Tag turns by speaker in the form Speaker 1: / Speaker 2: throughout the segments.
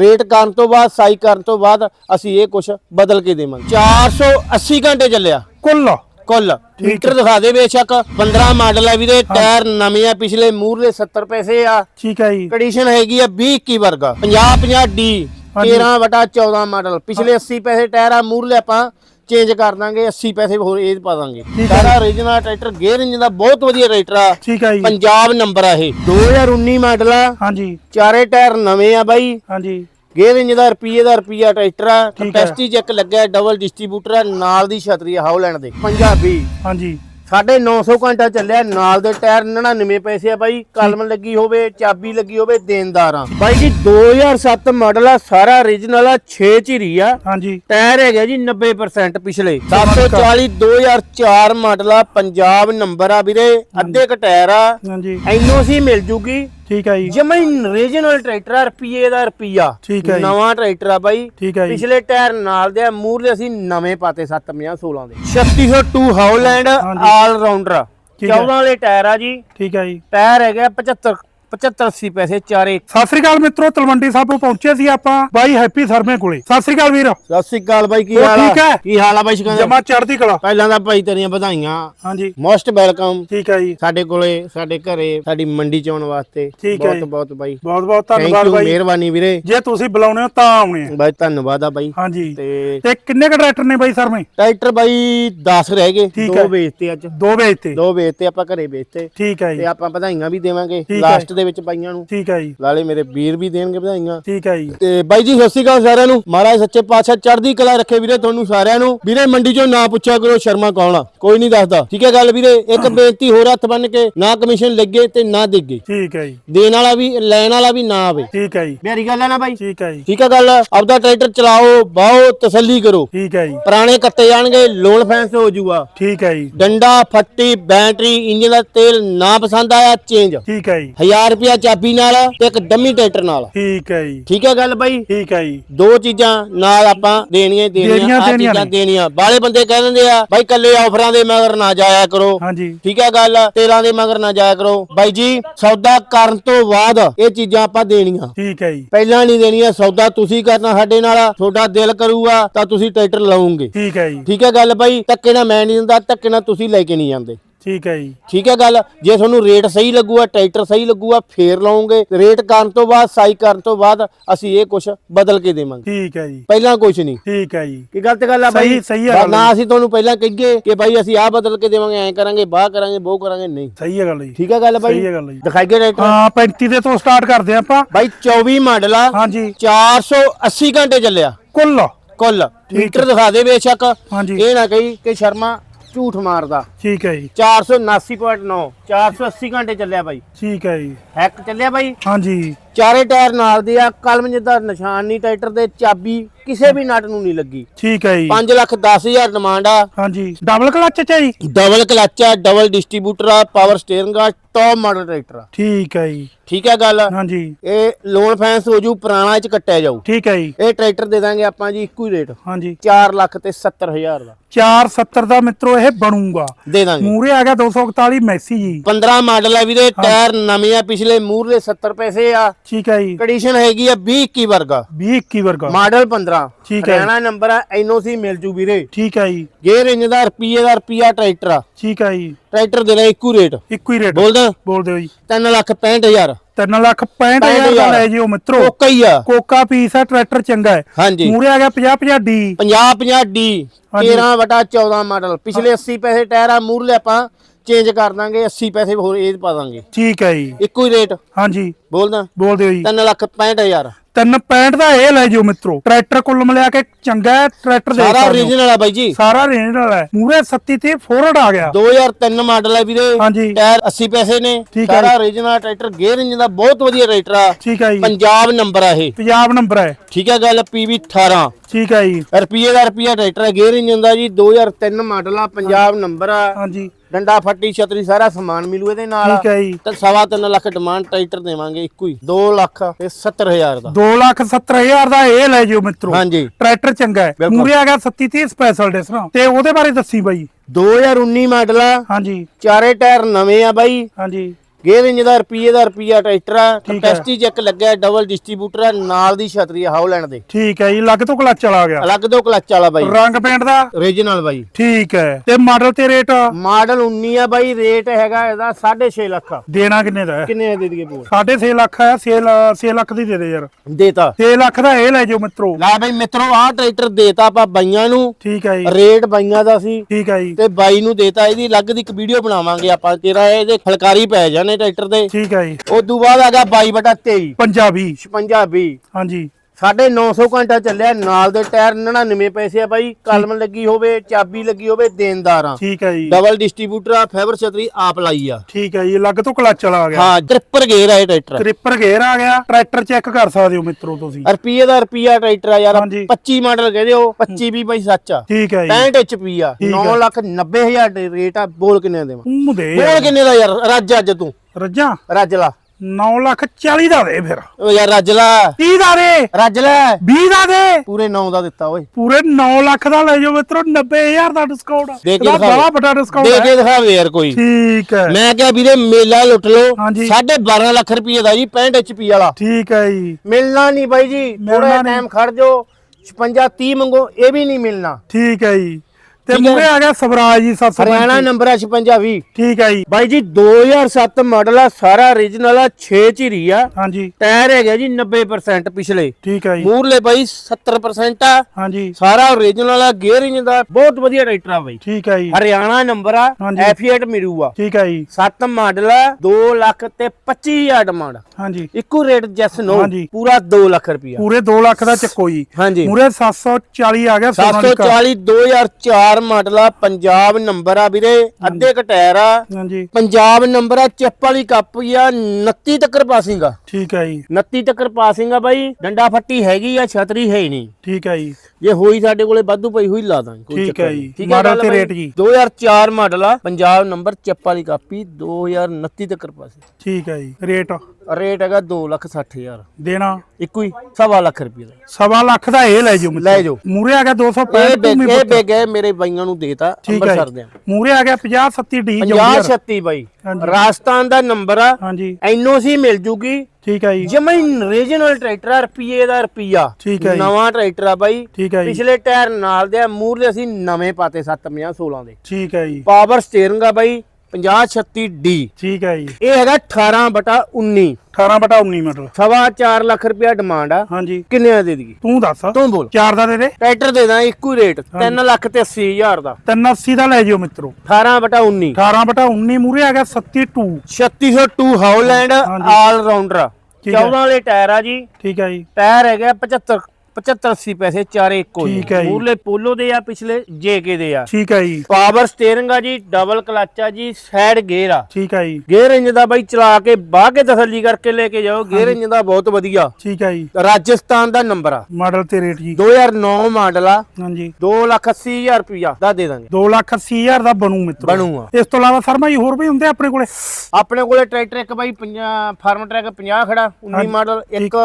Speaker 1: Rate ਕਰਨ ਤੋਂ ਬਾਅਦ ਸਾਈ ਕਰਨ ਤੋਂ ਬਾਅਦ ਅਸੀਂ ਇਹ ਕੁਝ ਬਦਲ ਕੇ ਦੇਵਾਂਗੇ। 480 ਘੰਟੇ ਚੱਲਿਆ।
Speaker 2: ਕੁੱਲ।
Speaker 1: ਕੁੱਲ। ਮੀਟਰ ਦਿਖਾ ਦੇ ਬੇਸ਼ੱਕ। 15 ਮਾਡਲ ਹੈ ਵੀਰੇ ਟਾਇਰ ਨਵੇਂ ਆ ਪਿਛਲੇ ਮੂਰਲੇ 70 ਪੈਸੇ ਆ।
Speaker 2: ਠੀਕ ਹੈ ਜੀ।
Speaker 1: ਕੰਡੀਸ਼ਨ ਹੈਗੀ ਆ 20 21 ਵਰਗਾ। 50 50 ਡੀ 13 ਵਟਾ 14 ਮਾਡਲ। ਪਿਛਲੇ 80 ਪੈਸੇ ਟਾਇਰ ਆ ਮੂਰਲੇ ਆਪਾਂ ਚੇਂਜ ਕਰ ਦਾਂਗੇ 80 ਪੈਸੇ ਹੋਰ ਇਹ ਪਾ ਦਾਂਗੇ। ਸਾਰਾ origignal ਟਰੈਕਟਰ ਗੇਅਰ ਇੰਜਨ ਦਾ ਬਹੁਤ ਵਧੀਆ ਟਰੈਕਟਰ ਆ।
Speaker 2: ਠੀਕ ਹੈ ਜੀ।
Speaker 1: ਪੰਜਾਬ ਨੰਬਰ ਆ ਇਹ। 2019 ਮਾਡਲ ਆ।
Speaker 2: ਹਾਂਜੀ।
Speaker 1: ਚਾਰੇ ਟਾਇਰ ਨਵੇਂ ਆ ਬਾਈ।
Speaker 2: ਹਾਂਜੀ।
Speaker 1: ਗੇਅਰ ਇੰਜਨ ਦਾ ਰੁਪਈਏ ਦਾ ਰੁਪਈਆ ਟਰੈਕਟਰ ਆ। ਕਪੈਸਿਟੀ ਚੈੱਕ ਲੱਗਿਆ ਡਬਲ ਡਿਸਟ੍ਰੀਬਿਊਟਰ ਆ ਨਾਲ ਦੀ ਛਤਰੀ ਆ ਹਾਉਲੈਂਡ ਦੇ। ਪੰਜਾਬੀ
Speaker 2: ਹਾਂਜੀ।
Speaker 1: ਸਾਢੇ 900 ਘੰਟਾ ਚੱਲਿਆ ਨਾਲ ਦੇ ਟਾਇਰ 99 ਪੈਸੇ ਆ ਬਾਈ ਕਲਮ ਲੱਗੀ ਹੋਵੇ ਚਾਬੀ ਲੱਗੀ ਹੋਵੇ ਦੇਣਦਾਰ। ਆ ਬਾਈ ਜੀ 2007 ਮਾਡਲ ਆ ਸਾਰਾ origignal ਆ 6 ਝਿਰੀ ਆ।
Speaker 2: ਹਾਂਜੀ।
Speaker 1: ਟਾਇਰ ਹੈਗਾ ਜੀ 90% ਪਿਛਲੇ। 740 2004 ਮਾਡਲ ਆ ਪੰਜਾਬ ਨੰਬਰ ਆ ਵੀਰੇ ਅੱਧੇ ਕ ਟਾਇਰ ਆ।
Speaker 2: ਹਾਂਜੀ।
Speaker 1: ਐਨਓਸੀ ਮਿਲ ਜੂਗੀ।
Speaker 2: ਠੀਕ ਹੈ ਜੀ।
Speaker 1: ਜਮਾ ਹੀ ਰੀਜਨਲ ਟਰੈਕਟਰ ਆ ਰੁਪਈਏ ਦਾ ਰੁਪਈਆ।
Speaker 2: ਠੀਕ ਹੈ ਜੀ।
Speaker 1: ਨਵਾਂ ਟਰੈਕਟਰ ਆ ਬਾਈ।
Speaker 2: ਠੀਕ ਹੈ ਜੀ।
Speaker 1: ਪਿਛਲੇ ਟਾਇਰ ਨਾਲ ਦੇ ਆ ਮੂਰਲੇ ਅਸੀਂ ਨਵੇਂ ਪਾਤੇ 750 16 ਦੇ। 3602 ਹਾਉਲੈਂਡ
Speaker 2: ਹਾਂਜੀ।
Speaker 1: ਆਲ ਰਾਉਂਡਰ
Speaker 2: ਠੀਕ ਹੈ।
Speaker 1: 14 ਵਾਲੇ ਟਾਇਰ ਆ ਜੀ।
Speaker 2: ਠੀਕ ਹੈ ਜੀ।
Speaker 1: ਟਾਇਰ ਹੈਗਾ 75 75 80 ਪੈਸੇ ਚਾਰੇ
Speaker 2: ਸਤਿ ਸ੍ਰੀ ਅਕਾਲ ਮਿੱਤਰੋ ਤਲਵੰਡੀ ਸਾਹਿਬੋਂ ਪਹੁੰਚੇ ਸੀ ਆਪਾਂ ਬਾਈ ਹੈਪੀ ਸਰਮੇ ਕੋਲੇ। ਸਤਿ ਸ੍ਰੀ ਅਕਾਲ ਵੀਰ।
Speaker 1: ਸਤਿ ਸ੍ਰੀ ਅਕਾਲ ਬਾਈ ਕੀ ਹਾਲ
Speaker 2: ਠੀਕ ਹੈ?
Speaker 1: ਕੀ ਹਾਲ ਆ ਬਾਈ ਸ਼ਿਕੰਦਰ
Speaker 2: ਜਮਾ ਚੜ੍ਹਦੀ ਕਲਾ।
Speaker 1: ਪਹਿਲਾਂ ਤਾਂ ਭਾਈ ਤੇਰੀਆਂ ਵਧਾਈਆਂ।
Speaker 2: ਹਾਂਜੀ।
Speaker 1: ਮੋਸਟ ਵੈਲਕਮ
Speaker 2: ਠੀਕ ਹੈ ਜੀ।
Speaker 1: ਸਾਡੇ ਕੋਲੇ ਸਾਡੇ ਘਰੇ ਸਾਡੀ ਮੰਡੀ ਚ ਆਉਣ ਵਾਸਤੇ।
Speaker 2: ਠੀਕ ਹੈ
Speaker 1: ਬਹੁਤ। ਬਹੁਤ ਬਾਈ।
Speaker 2: ਬਹੁਤ ਬਹੁਤ
Speaker 1: ਥੈਂਕ
Speaker 2: ਧੰਨਵਾਦ
Speaker 1: ਯੂ
Speaker 2: ਬਾਈ।
Speaker 1: ਮਿਹਰਬਾਨੀ ਵੀਰੇ।
Speaker 2: ਜੇ ਤੁਸੀਂ ਬੁਲਾਉਣੇ ਹੋ ਤਾਂ ਆਉਣੇ ਆ।
Speaker 1: ਬਾਈ ਧੰਨਵਾਦ ਆ ਬਾਈ।
Speaker 2: ਹਾਂਜੀ।
Speaker 1: ਤੇ
Speaker 2: ਤੇ ਕਿੰਨੇ ਕ ਟਰੈਕਟਰ ਨੇ ਬਾਈ ਸਰਮੇ?
Speaker 1: ਟਰੈਕਟਰ ਬਾਈ 10 ਰਹਿ ਗਏ। ਦੋ ਵੇਚਤੇ ਅੱਜ।
Speaker 2: ਦੋ ਵੇਚਤੇ।
Speaker 1: ਦੋ ਵੇਚਤੇ ਆਪਾਂ ਘਰੇ ਵੇਚਤੇ।
Speaker 2: ਠੀਕ ਹੈ
Speaker 1: ਤੇ
Speaker 2: ਜੀ
Speaker 1: ਆਪਾਂ ਵਧਾਈਆਂ ਵੀ ਦੇਵਾਂਗੇ। ਲਾਸਟ ਦੇ ਵਿੱਚ ਬਾਈਆਂ ਨੂੰ।
Speaker 2: ਠੀਕ ਹੈ ਜੀ।
Speaker 1: ਲਾਲੇ ਮੇਰੇ ਵੀਰ ਵੀ ਦੇਣਗੇ ਵਧਾਈਆਂ।
Speaker 2: ਠੀਕ ਹੈ ਜੀ।
Speaker 1: ਤੇ ਬਾਈ ਜੀ ਸਤਿ ਸ਼੍ਰੀ ਅਕਾਲ ਸਾਰਿਆਂ ਨੂੰ। ਮਹਾਰਾਜ ਸੱਚੇ ਪਾਤਸ਼ਾਹ ਚੜ੍ਹਦੀ ਕਲਾ ਰੱਖੇ ਵੀਰੇ ਤੁਹਾਨੂੰ ਸਾਰਿਆਂ ਨੂੰ। ਵੀਰੇ ਮੰਡੀ ਚੋਂ ਨਾ ਪੁੱਛਿਆ ਕਰੋ ਸ਼ਰਮਾ ਕੌਣ ਆ। ਕੋਈ ਨਹੀਂ ਦੱਸਦਾ। ਠੀਕ ਹੈ ਗੱਲ ਵੀਰੇ ਇੱਕ ਬੇਨਤੀ ਹੋਰ ਹੱਥ ਬੰਨ ਕੇ ਨਾ ਕਮਿਸ਼ਨ ਲੱਗੇ ਤੇ ਨਾ ਦੇਗੇ।
Speaker 2: ਠੀਕ ਹੈ ਜੀ।
Speaker 1: ਦੇਣ ਵਾਲਾ ਵੀ ਲੈਣ ਵਾਲਾ ਵੀ ਨਾ ਆਵੇ।
Speaker 2: ਠੀਕ ਹੈ ਜੀ।
Speaker 1: ਪਿਆਰੀ ਗੱਲ ਹੈ ਨਾ ਬਾਈ।
Speaker 2: ਠੀਕ ਹੈ ਜੀ।
Speaker 1: ਠੀਕ ਹੈ ਗੱਲ ਆਪਦਾ ਟਰੈਕਟਰ ਚਲਾਓ ਬਾਹੋ ਤਸੱਲੀ ਕਰੋ।
Speaker 2: ਠੀਕ ਹੈ ਜੀ।
Speaker 1: ਪੁਰਾਣੇ ਕੱਟੇ ਜਾਣਗੇ ਲੋਨ ਫੈਂਸ ਹੋ ਜਾਊਗਾ।
Speaker 2: ਠੀਕ ਹੈ ਜੀ।
Speaker 1: ਡੰਡਾ ਫੱਟੀ ਬੈਟਰੀ ਇੰਜਨ ਦਾ ਤੇਲ ਨਾ ਪਸੰਦ ਆਇਆ ਚੇਂਜ।
Speaker 2: ਠੀਕ ਹੈ ਜੀ।
Speaker 1: 1000 ਰੁਪਿਆ ਚਾਬੀ ਨਾਲ ਤੇ ਇੱਕ ਡੰਮੀ ਟਰੈਕਟਰ ਨਾਲ।
Speaker 2: ਠੀਕ ਹੈ ਜੀ।
Speaker 1: ਠੀਕ ਹੈ ਗੱਲ ਬਾਈ?
Speaker 2: ਠੀਕ ਹੈ ਜੀ।
Speaker 1: ਦੋ ਚੀਜ਼ਾਂ ਨਾਲ ਆਪਾਂ ਦੇਣੀਆਂ ਹੀ
Speaker 2: ਦੇਣੀਆਂ
Speaker 1: ਦੇਣੀਆਂ ਚੀਜ਼ਾਂ। ਦੇਣੀਆਂ। ਬਾਲੇ ਬੰਦੇ ਕਹਿ ਦਿੰਦੇ ਆ ਬਾਈ ਕੱਲੇ ਆਫਰਾਂ ਦੇ ਮਗਰ ਨਾ ਜਾਇਆ ਕਰੋ।
Speaker 2: ਹਾਂਜੀ।
Speaker 1: ਠੀਕ ਹੈ ਗੱਲ ਤੇਲਾਂ ਦੇ ਮਗਰ ਨਾ ਜਾਇਆ ਕਰੋ। ਬਾਈ ਜੀ ਸੌਦਾ ਕਰਨ ਤੋਂ ਬਾਅਦ ਇਹ ਚੀਜ਼ਾਂ ਆਪਾਂ ਦੇਣੀਆਂ।
Speaker 2: ਠੀਕ ਹੈ ਜੀ।
Speaker 1: ਪਹਿਲਾਂ ਨਹੀਂ ਦੇਣੀਆਂ ਸੌਦਾ ਤੁਸੀਂ ਕਰਨਾ ਸਾਡੇ ਨਾਲ ਤੁਹਾਡਾ ਦਿਲ ਕਰੂਗਾ ਤਾਂ ਤੁਸੀਂ ਟਰੈਕਟਰ ਲਾਉਂਗੇ
Speaker 2: ਠੀਕ ਹੈ ਜੀ।
Speaker 1: ਠੀਕ ਹੈ ਗੱਲ ਬਾਈ ਧੱਕੇ ਨਾਲ ਮੈਂ ਨਹੀਂ ਦਿੰਦਾ ਧੱਕੇ ਨਾਲ ਤੁਸੀਂ ਲੈ ਕੇ ਨਹੀਂ ਜਾਂਦੇ।
Speaker 2: ਠੀਕ ਹੈ ਜੀ।
Speaker 1: ਠੀਕ ਹੈ ਗੱਲ? ਜੇ ਤੁਹਾਨੂੰ ਰੇਟ ਸਹੀ ਲੱਗੂਗਾ ਟਰੈਕਟਰ ਸਹੀ ਲੱਗੂਗਾ ਫੇਰ ਲਾਉਂਗੇ ਰੇਟ ਕਰਨ ਤੋਂ ਬਾਅਦ ਸਾਈ ਕਰਨ ਤੋਂ ਬਾਅਦ ਅਸੀਂ ਇਹ ਕੁਝ ਬਦਲ ਕੇ ਦੇਵਾਂਗੇ।
Speaker 2: ਠੀਕ ਹੈ ਜੀ।
Speaker 1: ਪਹਿਲਾਂ ਕੁਝ ਨਹੀਂ।
Speaker 2: ਠੀਕ ਹੈ ਜੀ।
Speaker 1: ਕੀ ਗਲਤ ਗੱਲ ਆ ਬਾਈ?
Speaker 2: ਸਹੀ ਹੈ ਗੱਲ
Speaker 1: ਨਾ ਅਸੀਂ ਤੁਹਾਨੂੰ ਪਹਿਲਾਂ ਕਹੀਏ ਕਿ ਬਾਈ ਅਸੀਂ ਆਹ ਬਦਲ ਕੇ ਦੇਵਾਂਗੇ ਐਂ ਕਰਾਂਗੇ ਬਾਹ ਕਰਾਂਗੇ ਉਹ ਕਰਾਂਗੇ ਨਹੀਂ।
Speaker 2: ਸਹੀ ਹੈ ਗੱਲ ਜੀ।
Speaker 1: ਠੀਕ ਹੈ ਗੱਲ ਬਾਈ?
Speaker 2: ਸਹੀ ਹੈ ਗੱਲ ਜੀ।
Speaker 1: ਦਿਖਾਈਏ ਟਰੈਕਟਰ।
Speaker 2: ਹਾਂ 35 ਦੇ ਤੋਂ ਸਟਾਰਟ ਕਰਦੇ ਆਪਾਂ।
Speaker 1: ਬਾਈ 24 ਮਾਡਲ ਆ।
Speaker 2: ਹਾਂਜੀ।
Speaker 1: 480 ਘੰਟੇ ਚੱਲਿਆ।
Speaker 2: ਕੁੱਲ।
Speaker 1: ਕੁੱਲ। ਮੀਟਰ ਦਿਖਾ ਦੇ ਬੇਸ਼ੱਕ। ਇਹ ਨਾ ਕਹੀ ਕਿ ਸ਼ਰਮਾ ਝੂਠ ਮਾਰਦਾ।
Speaker 2: ਠੀਕ ਹੈ ਜੀ।
Speaker 1: 479.9 480 ਘੰਟੇ ਚੱਲਿਆ ਬਾਈ।
Speaker 2: ਠੀਕ ਹੈ ਜੀ।
Speaker 1: ਹੈਕ ਚੱਲਿਆ ਬਾਈ?
Speaker 2: ਹਾਂਜੀ।
Speaker 1: ਚਾਰੇ ਟਾਇਰ ਨਾਲ ਦੇ ਆ ਕਲਮ ਜਿੱਦਾਂ ਨਿਸ਼ਾਨ ਨਹੀਂ ਟਰੈਕਟਰ ਦੇ ਚਾਬੀ ਕਿਸੇ ਵੀ ਨਟ ਨੂੰ ਨਹੀਂ ਲੱਗੀ।
Speaker 2: ਠੀਕ ਹੈ ਜੀ।
Speaker 1: 5 ਲੱਖ 10000 ਡਿਮਾਂਡ ਆ।
Speaker 2: ਹਾਂਜੀ। ਡਬਲ ਕਲਚ ਚ ਹੈ ਜੀ
Speaker 1: ਡਬਲ ਕਲਚ ਆ ਡਬਲ ਡਿਸਟ੍ਰੀਬਿਊਟਰ ਆ ਪਾਵਰ ਸਟੀਅਰਿੰਗ ਆ ਟੌਪ ਮਾਡਲ ਟਰੈਕਟਰ ਆ।
Speaker 2: ਠੀਕ ਹੈ ਜੀ।
Speaker 1: ਠੀਕ ਹੈ ਗੱਲ?
Speaker 2: ਹਾਂਜੀ।
Speaker 1: ਇਹ ਲੋਨ ਫੈਂਸ ਹੋ ਜੂ ਪੁਰਾਣਾ ਚ ਕੱਟਿਆ ਜਾਊ।
Speaker 2: ਠੀਕ ਹੈ ਜੀ।
Speaker 1: ਇਹ ਟਰੈਕਟਰ ਦੇ ਦਾਂਗੇ ਆਪਾਂ ਜੀ ਇੱਕੋ ਹੀ ਰੇਟ
Speaker 2: ਹਾਂਜੀ।
Speaker 1: 4 ਲੱਖ ਤੇ 70000 ਦਾ।
Speaker 2: 470 ਦਾ ਮਿੱਤਰੋ ਇਹ ਬਣੂਗਾ।
Speaker 1: ਦੇ ਦਾਂਗੇ।
Speaker 2: ਮੂਰੇ ਆ ਗਿਆ 241 ਮੈਸੀ ਜੀ।
Speaker 1: 15 ਮਾਡਲ ਆ ਵੀਰੇ ਟਾਇਰ ਨਵੇਂ ਆ ਪਿਛਲੇ ਮੂਹਰਲੇ 70 ਪੈਸੇ ਆ।
Speaker 2: ਠੀਕ ਹੈ ਜੀ।
Speaker 1: ਕੰਡੀਸ਼ਨ ਹੈਗੀ ਆ 20 21 ਵਰਗਾ।
Speaker 2: 20 21 ਵਰਗਾ।
Speaker 1: ਮਾਡਲ 15
Speaker 2: ਠੀਕ ਹੈ।
Speaker 1: ਹਰਿਆਣਾ ਨੰਬਰ ਆ ਐਨਓਸੀ ਮਿਲ ਜੂ ਵੀਰੇ।
Speaker 2: ਠੀਕ ਹੈ ਜੀ।
Speaker 1: ਗੇਅਰ ਇੰਜ ਦਾ ਰੁਪਈਏ ਦਾ ਰੁਪਈਆ ਟਰੈਕਟਰ ਆ।
Speaker 2: ਠੀਕ ਹੈ ਜੀ।
Speaker 1: ਟਰੈਕਟਰ ਦੇਣਾ ਇੱਕੋ ਰੇਟ
Speaker 2: ਇੱਕੋ ਹੀ ਰੇਟ
Speaker 1: ਬੋਲਦਾ
Speaker 2: ਬੋਲ ਦਿਓ ਜੀ।
Speaker 1: 3 ਲੱਖ 65000
Speaker 2: 3 ਲੱਖ 65000 ਦਾ ਲੈ ਜਿਓ ਮਿੱਤਰੋ।
Speaker 1: ਕੋਕਾ ਹੀ ਆ।
Speaker 2: ਕੋਕਾ ਪੀਸ ਹੈ ਟਰੈਕਟਰ ਚੰਗਾ ਹੈ।
Speaker 1: ਹਾਂਜੀ।
Speaker 2: ਮੂਰੇ ਆ ਗਿਆ 50 50 ਡੀ
Speaker 1: 50 50 ਡੀ
Speaker 2: ਹਾਂਜੀ।
Speaker 1: 13 ਵਟਾ 14 ਮਾਡਲ। ਪਿਛਲੇ 80 ਪੈਸੇ ਟਾਇਰ ਆ ਮੂਰਲੇ ਆਪਾਂ ਚੇਂਜ ਕਰ ਦਾਂਗੇ 80 ਪੈਸੇ ਹੋਰ ਇਹ ਪਾ ਦਾਂਗੇ।
Speaker 2: ਠੀਕ ਹੈ ਜੀ।
Speaker 1: ਇੱਕੋ ਹੀ ਰੇਟ।
Speaker 2: ਹਾਂਜੀ।
Speaker 1: ਬੋਲਦਾ
Speaker 2: ਬੋਲ ਦਿਓ ਜੀ।
Speaker 1: 3 ਲੱਖ 65000
Speaker 2: 365 ਦਾ ਇਹ ਲੈ ਜਿਓ ਮਿੱਤਰੋ। ਟਰੈਕਟਰ ਕੁੱਲ ਮਿਲਾ ਕੇ ਚੰਗਾ ਹੈ ਟਰੈਕਟਰ ਦੇ
Speaker 1: ਸਾਰਾ
Speaker 2: ਸਕਦੇ ਹੋ।
Speaker 1: ਬਾਈ ਜੀ।
Speaker 2: ਸਾਰਾ ਵਾਲਾ ਹੈ। ਮੂਰੇ 37 ਤੇ ਫੋਰਵਰਡ ਆ ਗਿਆ।
Speaker 1: 2003 ਮਾਡਲ ਹੈ ਵੀਰੇ।
Speaker 2: ਹਾਂਜੀ।
Speaker 1: ਟਾਇਰ 80 ਪੈਸੇ ਨੇ। ਸਾਰਾ ਓਰੀਜਨਲ ਟਰੈਕਟਰ ਗੇਅਰ ਇੰਜਨ ਦਾ ਬਹੁਤ ਵਧੀਆ ਟਰੈਕਟਰ ਆ।
Speaker 2: ਠੀਕ ਹੈ ਜੀ।
Speaker 1: ਪੰਜਾਬ ਨੰਬਰ ਆ ਇਹ।
Speaker 2: ਪੰਜਾਬ ਨੰਬਰ ਹੈ।
Speaker 1: ਠੀਕ ਹੈ ਗੱਲ ਪੀਵੀ 18
Speaker 2: ਠੀਕ ਹੈ ਜੀ।
Speaker 1: ਰੁਪਈਏ ਦਾ ਰੁਪਈਆ ਟਰੈਕਟਰ ਹੈ ਗੇਅਰ ਇੰਜਨ ਦਾ ਜੀ। 2003 ਮਾਡਲ ਆ ਪੰਜਾਬ ਨੰਬਰ ਆ।
Speaker 2: ਹਾਂਜੀ।
Speaker 1: ਡੰਡਾ ਫੱਟੀ ਛਤਰੀ ਸਾਰਾ ਸਮਾਨ ਮਿਲੂ ਇਹਦੇ ਨਾਲ।
Speaker 2: ਠੀਕ ਹੈ ਜੀ।
Speaker 1: ਤੇ ਸਵਾ ਤਿੰਨ ਲੱਖ ਡਿਮਾਂਡ ਟਰੈਕਟਰ ਦੇਵਾਂਗੇ ਇੱਕੋ ਹੀ। 2 ਲੱਖ ਤੇ 70000 ਦਾ।
Speaker 2: 2 ਲੱਖ 70000 ਦਾ ਇਹ ਲੈ ਜਿਓ ਮਿੱਤਰੋ।
Speaker 1: ਹਾਂਜੀ।
Speaker 2: ਟਰੈਕਟਰ ਚੰਗਾ ਹੈ। ਮੂਰੇ ਆ ਗਿਆ 37 30 ਸਪੈਸ਼ਲ ਡਿਸਕਾਊਂਟ ਤੇ ਉਹਦੇ ਬਾਰੇ ਦੱਸੀ ਬਾਈ।
Speaker 1: 2019 ਮਾਡਲ ਆ।
Speaker 2: ਹਾਂਜੀ।
Speaker 1: ਚਾਰੇ ਟਾਇਰ ਨਵੇਂ ਆ ਬਾਈ।
Speaker 2: ਹਾਂਜੀ।
Speaker 1: ਗੇਅਰ ਇੰਜ ਦਾ ਰੁਪਈਏ ਦਾ ਰੁਪਈਆ ਟਰੈਕਟਰ ਆ। ਕਪੈਸਿਟੀ ਚੈੱਕ ਲੱਗਿਆ ਡਬਲ ਡਿਸਟ੍ਰੀਬਿਊਟਰ ਆ ਨਾਲ ਦੀ ਛਤਰੀ ਆ ਹਾਉਲੈਂਡ ਦੇ।
Speaker 2: ਠੀਕ ਹੈ ਜੀ ਲੱਗ ਤੋਂ ਕਲਚ ਚਲਾ ਗਿਆ।
Speaker 1: ਅਲੱਗ ਤੋਂ ਕਲੱਚ ਵਾਲਾ ਬਾਈ।
Speaker 2: ਰੰਗ ਪੇਂਟ ਦਾ?
Speaker 1: ਓਰੀਜਨਲ ਬਾਈ।
Speaker 2: ਠੀਕ ਹੈ ਤੇ ਮਾਡਲ ਤੇ ਰੇਟ
Speaker 1: ਮਾਡਲ 19 ਆ ਬਾਈ ਰੇਟ ਹੈਗਾ ਇਹਦਾ 6.5 ਲੱਖ
Speaker 2: ਦੇਣਾ ਕਿੰਨੇ ਦਾ
Speaker 1: ਕਿੰਨੇ ਦੇ ਦਈਏ ਪੂਰ
Speaker 2: 6.5 ਲੱਖ ਹੈ 6 6 ਲੱਖ ਦੀ ਦੇ ਦੇ ਯਾਰ।
Speaker 1: ਦੇਤਾ।
Speaker 2: 6 ਲੱਖ ਦਾ ਇਹ ਲੈ ਜਾਓ ਮਿੱਤਰੋ।
Speaker 1: ਲੈ ਬਾਈ ਮਿੱਤਰੋ ਆਹ ਟਰੈਕਟਰ ਦੇਤਾ ਆਪਾਂ ਬਾਈਆਂ ਨੂੰ।
Speaker 2: ਠੀਕ ਹੈ ਜੀ।
Speaker 1: ਰੇਟ ਬਾਈਆਂ ਦਾ ਸੀ।
Speaker 2: ਠੀਕ ਹੈ ਜੀ।
Speaker 1: ਤੇ ਬਾਈ ਨੂੰ ਦੇਤਾ ਇਹਦੀ ਅਲੱਗ ਦੀ ਇੱਕ ਵੀਡੀਓ ਬਣਾਵਾਂਗੇ ਆਪਾਂ ਤੇਰਾ ਇਹਦੇ ਫਲਕਾਰੀ ਪੈ ਜਾਣੇ। ਟਰੈਕਟਰ ਦੇ
Speaker 2: ਠੀਕ ਹੈ ਜੀ।
Speaker 1: ਉਸ ਤੋਂ ਬਾਅਦ ਆ ਗਿਆ 22 ਬਟਾ 23
Speaker 2: ਪੰਜਾਬੀ।
Speaker 1: 56 20
Speaker 2: ਹਾਂਜੀ।
Speaker 1: ਸਾਢੇ 900 ਘੰਟਾ ਚੱਲਿਆ ਨਾਲ ਦੇ ਟਾਇਰ 99 ਪੈਸੇ ਆ ਬਾਈ। ਕਲਮ ਲੱਗੀ ਹੋਵੇ ਚਾਬੀ ਲੱਗੀ ਹੋਵੇ ਦੇਣਦਾਰਾਂ
Speaker 2: ਠੀਕ ਹੈ ਜੀ।
Speaker 1: ਡਬਲ ਡਿਸਟ੍ਰੀਬਿਊਟਰ ਆ ਫਾਈਬਰ ਛਤਰੀ ਆਪ ਲਾਈ ਆ।
Speaker 2: ਠੀਕ ਹੈ ਜੀ ਲੱਗ ਤੋਂ ਕਲਚ ਚਲਾ ਗਿਆ।
Speaker 1: ਹਾਂ ਟ੍ਰਿਪਰ ਗੇਅਰ ਆ ਇਹ ਟਰੈਕਟਰ।
Speaker 2: ਕ੍ਰਿਪਰ ਗੇਅਰ ਆ ਗਿਆ ਟਰੈਕਟਰ ਚੈੱਕ ਕਰ ਸਕਦੇ ਹੋ ਮਿੱਤਰੋ ਤੁਸੀਂ।
Speaker 1: ਰੁਪਈਏ ਦਾ ਰੁਪਈਆ ਟਰੈਕਟਰ ਆ ਯਾਰ
Speaker 2: ਹਾਂਜੀ।
Speaker 1: 25 ਮਾਡਲ ਕਹਿੰਦੇ ਹੋ। 25 ਵੀ ਬਾਈ ਸੱਚ ਆ।
Speaker 2: ਠੀਕ ਹੈ ਜੀ।
Speaker 1: 65 HP ਆ
Speaker 2: ਠੀਕ
Speaker 1: 9
Speaker 2: ਆ।
Speaker 1: ਲੱਖ 90 ਹਜ਼ਾਰ ਦੇ ਰੇਟ ਆ ਬੋਲ ਕਿੰਨੇ ਦੇਵਾਂ ਬੋਲ ਕਿੰਨੇ ਦਾ ਯਾਰ ਰੱਜ ਅੱਜ ਤੂੰ।
Speaker 2: ਰੱਜਾ?
Speaker 1: ਰੱਜ ਲਾ
Speaker 2: 9 ਲੱਖ 40 ਦਾ ਦੇ ਫਿਰ।
Speaker 1: ਓ ਯਾਰ ਰੱਜ ਲਾ
Speaker 2: 30 ਦਾ ਦੇ।
Speaker 1: ਰੱਜ ਲੈ
Speaker 2: 20 ਦਾ ਦੇ।
Speaker 1: ਪੂਰੇ 9 ਦਾ ਦਿੱਤਾ ਓਏ।
Speaker 2: ਪੂਰੇ 9 ਲੱਖ ਦਾ ਲੈ ਜਾਓ ਮਿੱਤਰੋ 90000 ਦਾ ਡਿਸਕਾਊਂਟ
Speaker 1: ਦੇ ਕੇ ਦਿਖਾ
Speaker 2: ਬੜਾ ਵੱਡਾ ਡਿਸਕਾਊਂਟ
Speaker 1: ਦੇ ਕੇ ਦਿਖਾਵੇ ਯਾਰ ਕੋਈ।
Speaker 2: ਠੀਕ ਹੈ।
Speaker 1: ਮੈਂ ਕਿਹਾ ਵੀਰੇ ਮੇਲਾ ਲੁੱਟ ਲਓ।
Speaker 2: ਹਾਂਜੀ।
Speaker 1: 12.5 ਲੱਖ ਰੁਪਏ ਦਾ ਜੀ 65 HP ਵਾਲਾ।
Speaker 2: ਠੀਕ ਹੈ ਜੀ।
Speaker 1: ਮਿਲਣਾ ਨਹੀਂ ਬਾਈ ਜੀ। ਥੋੜਾ। ਟਾਈਮ ਖੜ ਜਾਓ। 56 30 ਮੰਗੋ ਇਹ ਵੀ ਨਹੀਂ ਮਿਲਣਾ।
Speaker 2: ਠੀਕ ਹੈ ਜੀ। ਤੇ। ਮੂਰੇ ਆ ਗਿਆ ਸਵਰਾਜ ਜੀ 700
Speaker 1: ਹਰਿਆਣਾ ਨੰਬਰ ਆ 56 20
Speaker 2: ਠੀਕ ਹੈ ਜੀ।
Speaker 1: ਬਾਈ ਜੀ 2007 ਮਾਡਲ ਆ ਸਾਰਾ origignal ਆ 6 ਝਿਰੀ ਆ।
Speaker 2: ਹਾਂਜੀ।
Speaker 1: ਟਾਇਰ ਹੈਗਾ ਜੀ 90% ਪਿਛਲੇ।
Speaker 2: ਠੀਕ ਹੈ ਜੀ।
Speaker 1: ਮੂਰਲੇ ਬਾਈ 70% ਆ।
Speaker 2: ਹਾਂਜੀ।
Speaker 1: ਸਾਰਾ origignal ਆ ਗੇਅਰ ਇੰਜ ਦਾ ਬਹੁਤ ਵਧੀਆ ਟਰੈਕਟਰ ਆ ਬਾਈ।
Speaker 2: ਠੀਕ ਹੈ ਜੀ।
Speaker 1: ਹਰਿਆਣਾ ਨੰਬਰ ਆ
Speaker 2: ਹਾਂਜੀ।
Speaker 1: F8 ਮਿਲੂਗਾ
Speaker 2: ਠੀਕ ਹੈ ਜੀ।
Speaker 1: 7 ਮਾਡਲ ਆ 2 ਲੱਖ ਤੇ 25000 ਡਿਮਾਂਡ।
Speaker 2: ਹਾਂਜੀ।
Speaker 1: ਇੱਕੋ ਰੇਟ ਜੈਸ ਨੋ। ਪੂਰਾ 2 ਲੱਖ ਰੁਪਿਆ
Speaker 2: ਪੂਰੇ 2 ਲੱਖ ਦਾ ਚੱਕੋ ਜੀ।
Speaker 1: ਹਾਂਜੀ।
Speaker 2: ਮੂਰੇ 740 ਆ ਗਿਆ ਸੋਨਾਲੀਕਾ
Speaker 1: 740 2004 ਮਾਡਲ ਆ ਪੰਜਾਬ ਨੰਬਰ ਆ ਵੀਰੇ ਅੱਧੇ ਕ ਟਾਇਰ ਆ।
Speaker 2: ਹਾਂਜੀ।
Speaker 1: ਪੰਜਾਬ ਨੰਬਰ ਆ ਚਿੱਪ ਵਾਲੀ ਕੱਪ ਆ 29 ਤੱਕਰ ਪਾਸਿੰਗ ਆ।
Speaker 2: ਠੀਕ ਹੈ ਜੀ।
Speaker 1: 29 ਤੱਕਰ ਪਾਸਿੰਗ ਆ ਬਾਈ ਡੰਡਾ ਫੱਟੀ ਹੈਗੀ ਆ ਛਤਰੀ ਹੈ ਨਹੀਂ।
Speaker 2: ਠੀਕ ਹੈ ਜੀ।
Speaker 1: ਜੇ ਹੋਈ ਸਾਡੇ ਕੋਲੇ ਵਾਧੂ ਪਈ ਹੋਈ ਲਾ ਦਾਂਗੇ ਕੋਈ
Speaker 2: ਠੀਕ ਹੈ। ਜੀ। ਮਾਡਲ ਤੇ? ਰੇਟ ਜੀ।
Speaker 1: 2004 ਮਾਡਲ ਆ ਪੰਜਾਬ ਨੰਬਰ ਚਿੱਪ ਵਾਲੀ ਕਾਪੀ 2029 ਤੱਕਰ ਪਾਸੇ
Speaker 2: ਠੀਕ ਹੈ ਜੀ। ਰੇਟ
Speaker 1: ਰੇਟ ਹੈਗਾ 2,60,000
Speaker 2: ਦੇਣਾ?
Speaker 1: ਇੱਕੋ ਹੀ ਸਵਾ ਲੱਖ ਰੁਪਏ ਦਾ।
Speaker 2: ਸਵਾ ਲੱਖ ਦਾ ਇਹ ਲੈ ਜਾਓ
Speaker 1: ਲੈ ਜਾਓ।
Speaker 2: ਮੂਰੇ ਆ ਗਿਆ 265
Speaker 1: ਇਹ
Speaker 2: ਪੁੱਤਰ।
Speaker 1: ਬੇਗੇ ਮੇਰੇ ਬਾਈਆਂ ਨੂੰ ਦੇਤਾ
Speaker 2: ਠੀਕ
Speaker 1: ਅੰਮ੍ਰਿਤਸਰ
Speaker 2: ਹੈ
Speaker 1: ਦੇ।
Speaker 2: ਮੂਰੇ ਆ ਗਿਆ 50 70 ਡੀ
Speaker 1: 50 36 ਬਾਈ।
Speaker 2: ਹਾਂਜੀ।
Speaker 1: ਰਾਜਸਥਾਨ ਦਾ ਨੰਬਰ ਆ
Speaker 2: ਹਾਂਜੀ।
Speaker 1: ਐਨਓਸੀ ਮਿਲ ਜੂਗੀ।
Speaker 2: ਠੀਕ ਹੈ ਜੀ।
Speaker 1: ਜਮਾ ਰੀਜਨਲ ਟਰੈਕਟਰ ਆ ਰੁਪਈਏ ਦਾ ਰੁਪਈਆ।
Speaker 2: ਠੀਕ ਹੈ ਜੀ।
Speaker 1: ਨਵਾਂ ਟਰੈਕਟਰ ਆ ਬਾਈ।
Speaker 2: ਠੀਕ ਹੈ ਜੀ।
Speaker 1: ਪਿਛਲੇ ਟਾਇਰ ਨਾਲ ਦੇ ਆ, ਮੂਹਰਲੇ ਅਸੀਂ ਨਵੇਂ ਪਾਤੇ 750 16 ਦੇ।
Speaker 2: ਠੀਕ ਹੈ ਜੀ।
Speaker 1: ਪਾਵਰ ਸਟੀਅਰਿੰਗ ਆ ਬਾਈ। 5036 ਡੀ।
Speaker 2: ਠੀਕ ਹੈ ਜੀ।
Speaker 1: ਇਹ ਹੈਗਾ 18 ਬਟਾ 19
Speaker 2: 18 ਬਟਾ 19 ਮੀਟਰ।
Speaker 1: ਸਵਾ 4 ਲੱਖ ਰੁਪਇਆ ਡਿਮਾਂਡ ਆ।
Speaker 2: ਹਾਂਜੀ।
Speaker 1: ਕਿੰਨੇ ਦਾ ਦੇ ਦਈਏ?
Speaker 2: ਤੂੰ ਦੱਸ।
Speaker 1: ਤੂੰ ਬੋਲ।
Speaker 2: ਚਾਰ ਦਾ ਦੇ ਦੇ।
Speaker 1: ਟਰੈਕਟਰ ਦੇ ਦਾਂ ਇੱਕੋ ਹੀ ਰੇਟ 3 ਲੱਖ ਤੇ 80 ਹਜ਼ਾਰ ਦਾ।
Speaker 2: 380 ਦਾ ਲੈ ਜਿਓ ਮਿੱਤਰੋ।
Speaker 1: 18 ਬਟਾ 19
Speaker 2: 18 ਬਟਾ 19 ਮੂਰੇ ਆ ਗਿਆ 72
Speaker 1: 3602 ਹਾਉਲੈਂਡ
Speaker 2: ਹਾਂਜੀ।
Speaker 1: ਆਲ ਰਾਉਂਡਰ
Speaker 2: ਠੀਕ ਹੈ।
Speaker 1: 14 ਵਾਲੇ ਟਾਇਰ ਆ ਜੀ।
Speaker 2: ਠੀਕ ਹੈ ਜੀ।
Speaker 1: ਟਾਇਰ ਹੈਗਾ 75 75 80 ਪੈਸੇ ਚਾਰੇ ਇੱਕੋ ਹੀ
Speaker 2: ਠੀਕ ਹੈ ਜੀ।
Speaker 1: ਮੂਰਲੇ ਪੋਲੋ ਦੇ ਆ ਪਿਛਲੇ ਜੇਕੇ ਦੇ ਆ।
Speaker 2: ਠੀਕ ਹੈ ਜੀ।
Speaker 1: ਪਾਵਰ ਸਟੀਅਰਿੰਗ ਆ ਜੀ ਡਬਲ ਕਲਚ ਆ ਜੀ ਸਾਈਡ ਗੇਅਰ ਆ।
Speaker 2: ਠੀਕ ਹੈ ਜੀ।
Speaker 1: ਗੇਅਰ ਇੰਜ ਦਾ ਬਾਈ ਚਲਾ ਕੇ ਬਾਹ ਕੇ ਤਸੱਲੀ ਕਰਕੇ ਲੈ ਕੇ ਜਾਓ। ਗੇਅਰ ਇੰਜ ਦਾ ਬਹੁਤ ਵਧੀਆ।
Speaker 2: ਠੀਕ ਹੈ ਜੀ।
Speaker 1: ਰਾਜਸਥਾਨ ਦਾ ਨੰਬਰ ਆ।
Speaker 2: ਮਾਡਲ ਤੇ ਰੇਟ ਜੀ।
Speaker 1: 2009 ਮਾਡਲ ਆ।
Speaker 2: ਹਾਂਜੀ।
Speaker 1: 280000 ਰੁਪਇਆ ਦਾ ਦੇ ਦਾਂਗੇ।
Speaker 2: 2 ਲੱਖ 80 ਹਜ਼ਾਰ ਦਾ ਬਣੂ ਮਿੱਤਰੋ।
Speaker 1: ਬਣੂਗਾ।
Speaker 2: ਇਸ ਤੋਂ ਇਲਾਵਾ ਸਰਮਾ ਜੀ ਹੋਰ ਵੀ ਹੁੰਦੇ ਆਪਣੇ ਕੋਲੇ?
Speaker 1: ਆਪਣੇ ਕੋਲੇ ਟਰੈਕਟਰ ਇੱਕ ਬਾਈ 50 ਫਾਰਮ ਟਰੈਕ 50 ਖੜਾ 19 ਮਾਡਲ ਇੱਕ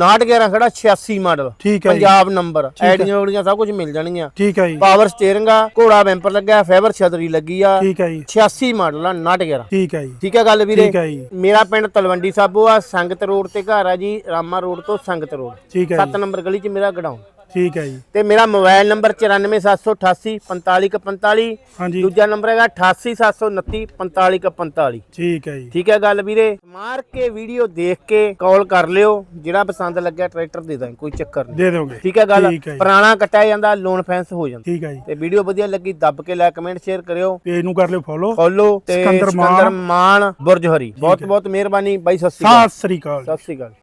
Speaker 1: 911 ਖੜਾ 86 ਮਾਡਲ।
Speaker 2: ਠੀਕ ਹੈ ਜੀ।
Speaker 1: ਪੰਜਾਬ ਨੰਬਰ
Speaker 2: ਹੈ।
Speaker 1: ਐਡੀਆਂ ਉਡੀਆਂ ਸਭ ਕੁਝ ਮਿਲ ਜਾਣਗੀਆਂ।
Speaker 2: ਠੀਕ ਹੈ ਜੀ।
Speaker 1: ਪਾਵਰ ਸਟੀਅਰਿੰਗ ਆ ਘੋੜਾ ਬੈਂਪਰ ਲੱਗਾ ਫਾਈਬਰ ਛਤਰੀ ਲੱਗੀ ਆ।
Speaker 2: ਠੀਕ ਹੈ ਜੀ।
Speaker 1: 86 ਮਾਡਲ ਆ 911
Speaker 2: ਠੀਕ ਹੈ ਜੀ।
Speaker 1: ਠੀਕ ਹੈ ਗੱਲ ਵੀਰੇ?
Speaker 2: ਠੀਕ ਹੈ ਜੀ।
Speaker 1: ਮੇਰਾ ਪਿੰਡ ਤਲਵੰਡੀ ਸਾਬੋ ਆ ਸੰਗਤ ਰੋਡ ਤੇ ਘਰ ਆ ਜੀ ਰਾਮਾ ਰੋਡ ਤੋਂ ਸੰਗਤ ਰੋਡ।
Speaker 2: ਠੀਕ ਹੈ
Speaker 1: 7 ਨੰਬਰ ਗਲੀ 'ਚ ਮੇਰਾ ਗਡਾਊਨ
Speaker 2: ਠੀਕ ਹੈ ਜੀ।
Speaker 1: ਤੇ ਮੇਰਾ ਮੋਬਾਈਲ ਨੰਬਰ 94788 4545
Speaker 2: ਹਾਂਜੀ।
Speaker 1: ਦੂਜਾ ਨੰਬਰ ਹੈਗਾ 88729 4545
Speaker 2: ਠੀਕ ਹੈ ਜੀ।
Speaker 1: ਠੀਕ ਹੈ ਗੱਲ ਵੀਰੇ? ਮਾਰ ਕੇ ਵੀਡੀਓ ਦੇਖ ਕੇ ਕਾਲ ਕਰ ਲਿਓ ਜਿਹੜਾ ਪਸੰਦ ਲੱਗਿਆ ਟਰੈਕਟਰ ਦੇ ਦਾਂ ਕੋਈ ਚੱਕਰ ਨਹੀਂ।
Speaker 2: ਦੇ ਦੋਗੇ
Speaker 1: ਠੀਕ ਹੈ ਗੱਲ। ਪੁਰਾਣਾ ਕੱਟਿਆ ਜਾਂਦਾ ਲੋਨ ਫੈਂਸ ਹੋ ਜਾਂਦਾ।
Speaker 2: ਠੀਕ ਹੈ ਜੀ।
Speaker 1: ਤੇ ਵੀਡੀਓ ਵਧੀਆ ਲੱਗੀ ਦੱਬ ਕੇ ਲਾਈਕ ਕਮੈਂਟ ਸ਼ੇਅਰ ਕਰਿਓ।
Speaker 2: ਪੇਜ ਨੂੰ ਕਰ ਲਿਓ ਫੋਲੋ।
Speaker 1: ਫੋਲੋ ਤੇ
Speaker 2: ਸਿਕੰਦਰ ਮਾਨ।
Speaker 1: ਸਿਕੰਦਰ ਮਾਨ ਬੁਰਜ ਹਰੀ। ਬਹੁਤ ਬਹੁਤ ਮਿਹਰਬਾਨੀ। ਬਾਈ ਸਤਿ ਸ਼੍ਰੀ ਅਕਾਲ।
Speaker 2: ਸਤਿ ਸ੍ਰੀ ਅਕਾਲ
Speaker 1: ਸਤਿ ਸ਼੍ਰੀ ਅਕਾਲ।